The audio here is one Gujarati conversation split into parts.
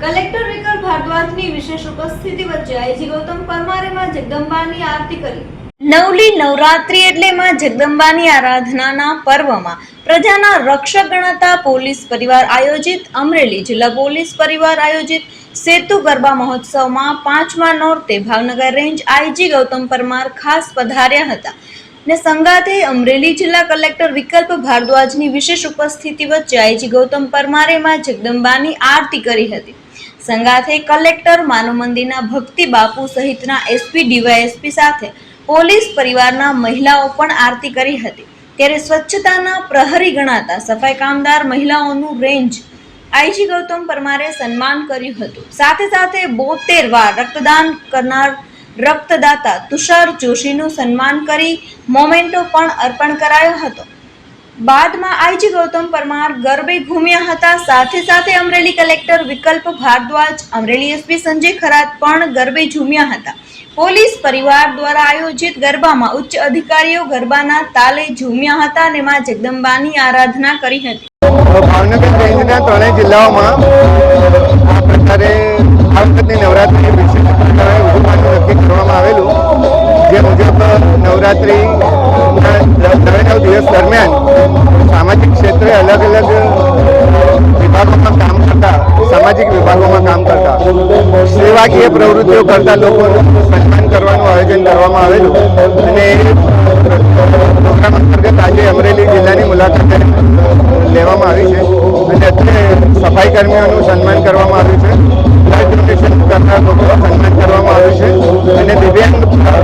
કલેક્ટર વિકલ ભારદ્વાજની વિશેષ ઉપસ્થિતિ વચ્ચે આઈજી ગૌતમ પરમારે માં જગદંબાની આરતી કરી. નવલી નવરાત્રી એટલે માં જગદંબાની આરાધનાના પર્વમાં પ્રજાના રક્ષક ગણાતા પોલીસ પરિવાર આયોજિત, અમરેલી જિલ્લા પોલીસ પરિવાર આયોજિત, સેતુ ગરબા મહોત્સવમાં પાંચમા નોરતે ભાવનગર રેન્જ આઈજી ગૌતમ પરમાર ખાસ પધાર્યા હતા. ને સંગાથે અમરેલી જિલ્લા કલેક્ટર વિકલ્પ ભારદ્વાજની વિશેષ ઉપસ્થિતિ વચ્ચે આઈજી ગૌતમ પરમારે માં જગદંબાની આરતી કરી હતી. સંગાથે કલેક્ટર માનવ મંદિરના ભક્તિ બાપુ સહિતના એસપી, ડીવાયએસપી સાથે પોલીસ પરિવારના મહિલાઓ પણ આરતી કરી હતી. ત્યારે સ્વચ્છતાના પ્રહરી ગણાતા સફાઈ કામદાર મહિલાઓનું રેન્જ આઈજી ગૌતમ પરમારે સન્માન કર્યું હતું. સાથે સાથે બોતેર વાર રક્તદાન કરનાર રક્તદાતા તુષાર જોશીનું સન્માન કરી મોમેન્ટો પણ અર્પણ કરાયો હતો. બાદમાં આઈજી ગૌતમ પરમાર ગરબે ઘૂમ્યા હતા. સાથે સાથે અમરેલી કલેક્ટર વિકલ્પ ભારદ્વાજ, અમરેલી એસપી સંજય ખરાત પણ ગરબે ઝૂમ્યા હતા. પોલીસ પરિવાર દ્વારા આયોજિત ગરબામાં ઉચ્ચ અધિકારીઓ ગરબાના તાલે ઝૂમ્યા હતા અને માં જગદંબાની આરાધના કરી હતી. ભાવનગર સહિતના ત્રણેય જિલ્લાઓમાં આ પ્રકારે આ વખતની નવરાત્રિની વિશેષ પ્રકારે ઉજવવાનું નક્કી કરવામાં આવેલું. જે મુજબ નવરાત્રિ નવે નવ દિવસ દરમિયાન અલગ અલગ વિભાગોમાં કામ કરતા, સામાજિક વિભાગોમાં કામ કરતા. સેવાકીય પ્રવૃત્તિઓ કરતા લોકોનું સન્માન કરવાનું આયોજન કરવામાં આવેલું. અને પ્રોગ્રામ અંતર્ગત આજે અમરેલી જિલ્લાની મુલાકાતે લેવામાં આવી છે. અને અત્યારે સફાઈ કર્મીઓનું સન્માન કરવામાં આવ્યું છે. કરતા લોકોનું સન્માન કરવામાં આવ્યું છે. અને દિવ્યાંગ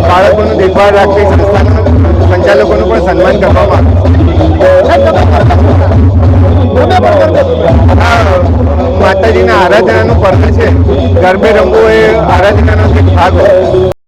બાળકોનું દેખભાળ રાખતી સંસ્થાના સંચાલકોનું પણ સન્માન કરવામાં આવ્યું છે. માતાજીના આરાધનાનું પર્વ છે. ગરબે રમવું એ આરાધનાનો એક ભાગ હોય.